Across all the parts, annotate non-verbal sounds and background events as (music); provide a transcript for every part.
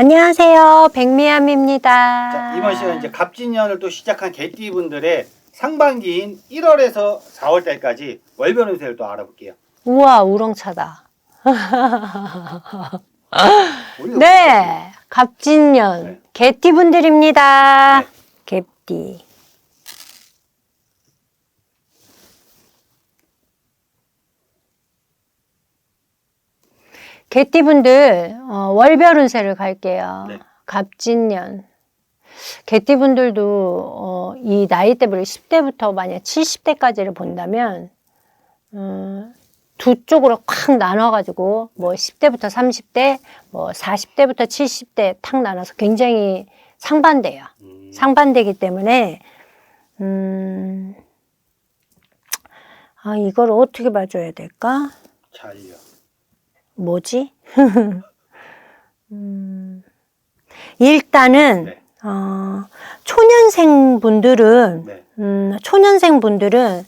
안녕하세요. 백미암입니다. 자, 이번 시간 이제 갑진년을 또 시작한 개띠분들의 상반기인 1월에서 4월 달까지 월별 운세를 또 알아볼게요. 우와, 우렁차다. (laughs) 네, 갑진년 네. 개띠분들입니다. 네. 개띠. 개띠분들 어, 월별 운세를 갈게요. 네. 갑진년. 개띠분들도 어, 이 나이대별 10대부터 만약 70대까지를 본다면 음, 두 쪽으로 콱 나눠가지고 뭐 10대부터 30대, 뭐 40대부터 70대 탁 나눠서 굉장히 상반돼요. 음, 상반되기 때문에 음, 아 이걸 어떻게 봐줘야 될까? 잘요. 뭐지? (laughs) 음, 일단은 네. 어, 초년생 분들은 네. 음, 초년생 분들은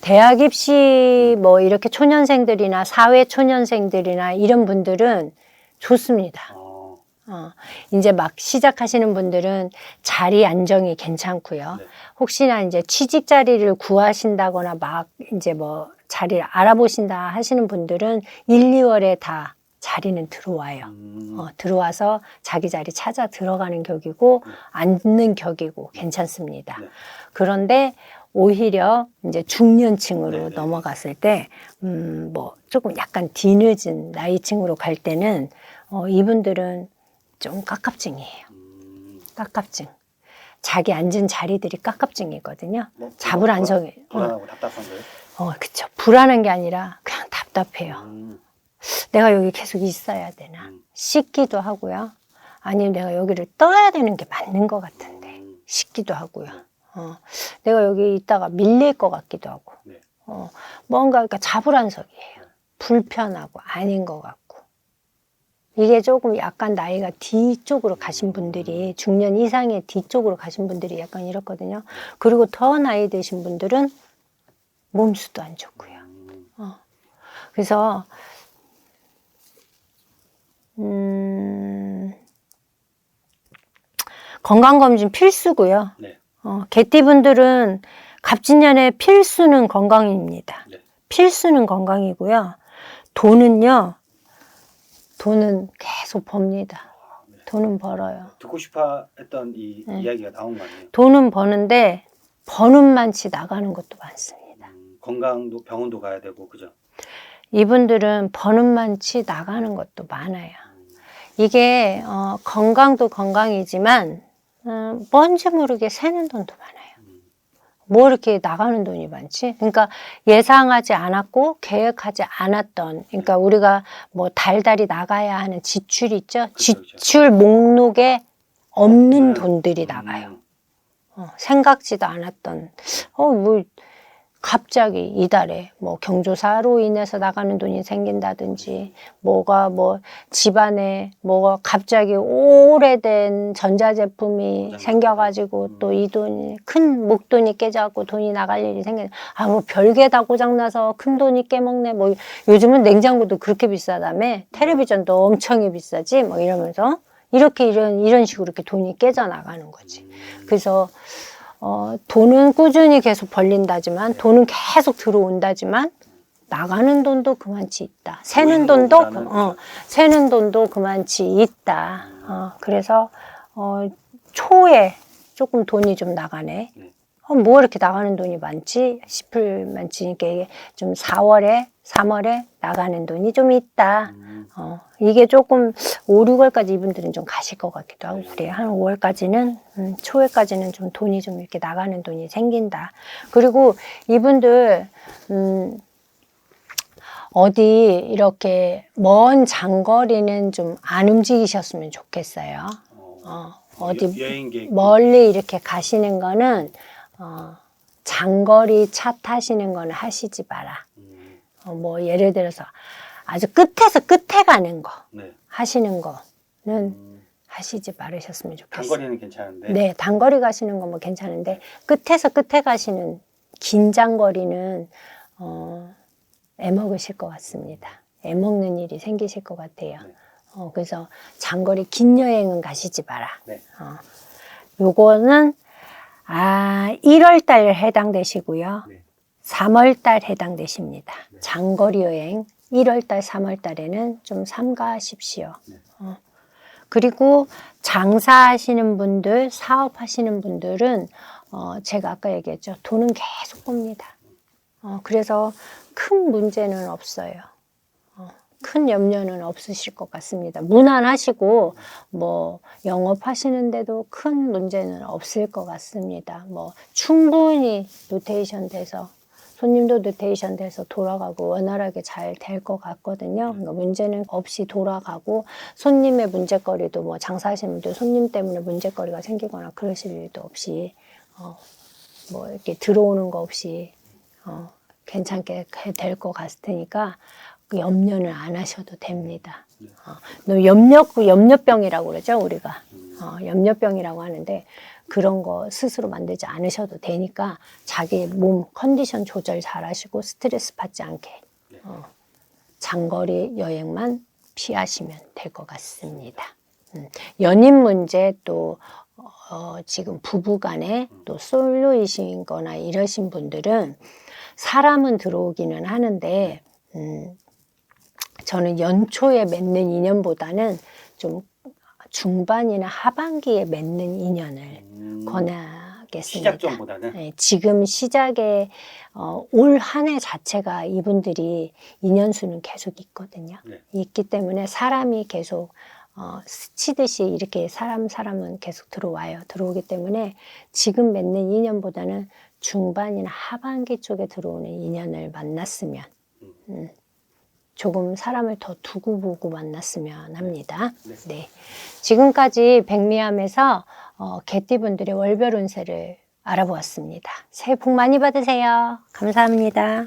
대학 입시 뭐 이렇게 초년생들이나 사회 초년생들이나 이런 분들은 좋습니다. 어, 어, 이제 막 시작하시는 분들은 자리 안정이 괜찮고요. 네. 혹시나 이제 취직 자리를 구하신다거나 막 이제 뭐 자리를 알아보신다 하시는 분들은 1, 2월에 다 자리는 들어와요. 음, 어, 들어와서 자기 자리 찾아 들어가는 격이고 앉는 격이고 괜찮습니다. 네. 그런데 오히려 이제 중년층으로 네, 네. 넘어갔을 때, 음, 뭐 조금 약간 뒤늦은 나이층으로 갈 때는 어, 이분들은 좀 깝깝증이에요. 음, 깝깝증. 자기 앉은 자리들이 깝깝증이거든요. 뭐, 잡을 안정해. 어, 불안하고 답답한 거예요? 어, 그쵸. 불안한 게 아니라 그냥 답답해요. 음, 내가 여기 계속 있어야 되나 음. 싶기도 하고요. 아니면 내가 여기를 떠야 되는 게 맞는 것 같은데 음, 싶기도 하고요. 어, 내가 여기 있다가 밀릴 것 같기도 하고, 네. 어, 뭔가 그러니까 자불안석이에요. 불편하고 아닌 것 같고. 이게 조금 약간 나이가 뒤쪽으로 가신 분들이 중년 이상의 뒤쪽으로 가신 분들이 약간 이렇거든요. 그리고 더 나이 드신 분들은 몸수도 안 좋고요. 음, 그래서 음, 건강검진 필수고요. 네. 어, 개띠분들은 갑진년의 필수는 건강입니다. 네. 필수는 건강이고요. 돈은요, 돈은 계속 법니다. 네. 돈은 벌어요. 듣고 싶어 했던 이 네. 이야기가 나온 거 아니에요? 돈은 버는데 버는 만치 나가는 것도 많습니다. 음, 건강도 병원도 가야 되고 그죠? 이분들은 버는 만치 나가는 것도 많아요. 음, 이게 어, 건강도 건강이지만 어, 뭔지 모르게 새는 돈도 많아요. 음, 뭐 이렇게 나가는 돈이 많지? 그러니까 예상하지 않았고 계획하지 않았던 그러니까 우리가 뭐 달달이 나가야 하는 지출 있죠? 그쵸, 그쵸. 지출 목록에 없는 음, 돈들이 나가요. 음, 어, 생각지도 않았던 어 뭐 갑자기 이달에 뭐 경조사로 인해서 나가는 돈이 생긴다든지 뭐가 뭐 집안에 뭐가 갑자기 오래된 전자제품이 생겨가지고 음. 또이 돈이 큰 목돈이 깨져갖고 돈이 나갈 일이 생겨 아 뭐 별게 다 고장나서 큰 돈이 깨먹네 뭐 요즘은 냉장고도 그렇게 비싸다며 텔레비전도 엄청이 비싸지 뭐 이러면서 이렇게 이런 이런 식으로 이렇게 돈이 깨져 나가는 거지. 음, 그래서 어, 돈은 꾸준히 계속 벌린다지만 돈은 계속 들어온다지만 나가는 돈도 그만치 있다. 새는 돈도 그, 어, 새는 돈도 그만치 있다. 어, 그래서 어, 초에 조금 돈이 좀 나가네. 네. 어, 뭐 이렇게 나가는 돈이 많지 싶을 만치 이게 좀 4월에 3월에 나가는 돈이 좀 있다. 음, 어, 이게 조금 5, 6월까지 이분들은 좀 가실 것 같기도 하고 그래요. 한 5월까지는, 음, 초에까지는 좀 돈이 좀 이렇게 나가는 돈이 생긴다. 그리고 이분들, 음, 어디 이렇게 먼 장거리는 좀 안 움직이셨으면 좋겠어요. 어, 어, 어디 멀리 이렇게 가시는 거는, 어, 장거리 차 타시는 거는 하시지 마라. 음, 어, 뭐 예를 들어서 아주 끝에서 끝에 가는 거 네. 하시는 거는 음, 하시지 말으셨으면 좋겠어요. 단거리는 괜찮은데 네, 단거리 가시는 건 뭐 괜찮은데 끝에서 끝에 가시는 긴 장거리는 어, 애 먹으실 것 같습니다. 애 먹는 일이 생기실 것 같아요. 네. 어, 그래서 장거리 긴 여행은 가시지 마라. 네. 어, 요거는 아 1월 달 해당되시고요. 네. 3월 달 해당되십니다. 장거리 여행 1월 달, 3월 달에는 좀 삼가하십시오. 네. 어. 그리고 장사하시는 분들, 사업하시는 분들은 어, 제가 아까 얘기했죠. 돈은 계속 봅니다. 어, 그래서 큰 문제는 없어요. 어, 큰 염려는 없으실 것 같습니다. 무난하시고 뭐 영업하시는데도 큰 문제는 없을 것 같습니다. 뭐 충분히 로테이션 돼서 손님도 로테이션 돼서 돌아가고 원활하게 잘 될 것 같거든요. 그러니까 문제는 없이 돌아가고 손님의 문제거리도 뭐 장사하시는 분들 손님 때문에 문제거리가 생기거나 그러실 일도 없이 어, 뭐 이렇게 들어오는 거 없이 어, 괜찮게 될 것 같으니까 그 염려는 안 하셔도 됩니다. 어, 너 염려 염려병이라고 그러죠 우리가 어, 염려병이라고 하는데 그런 거 스스로 만들지 않으셔도 되니까 자기 몸 컨디션 조절 잘 하시고 스트레스 받지 않게 어, 장거리 여행만 피하시면 될 것 같습니다. 음, 연인 문제 또 어, 지금 부부간에 또 솔로이신 거나 이러신 분들은 사람은 들어오기는 하는데 음, 저는 연초에 맺는 인연보다는 좀 중반이나 하반기에 맺는 인연을 음, 권하겠습니다. 시작점보다는 네, 지금 시작에 어, 올 한 해 자체가 이분들이 인연 수는 계속 있거든요. 네. 있기 때문에 사람이 계속 어, 스치듯이 이렇게 사람 사람은 계속 들어와요. 들어오기 때문에 지금 맺는 인연보다는 중반이나 하반기 쪽에 들어오는 인연을 만났으면 음, 조금 사람을 더 두고 보고 만났으면 합니다. 네. 네. 지금까지 백미암에서 어, 개띠분들의 월별 운세를 알아보았습니다. 새해 복 많이 받으세요. 감사합니다.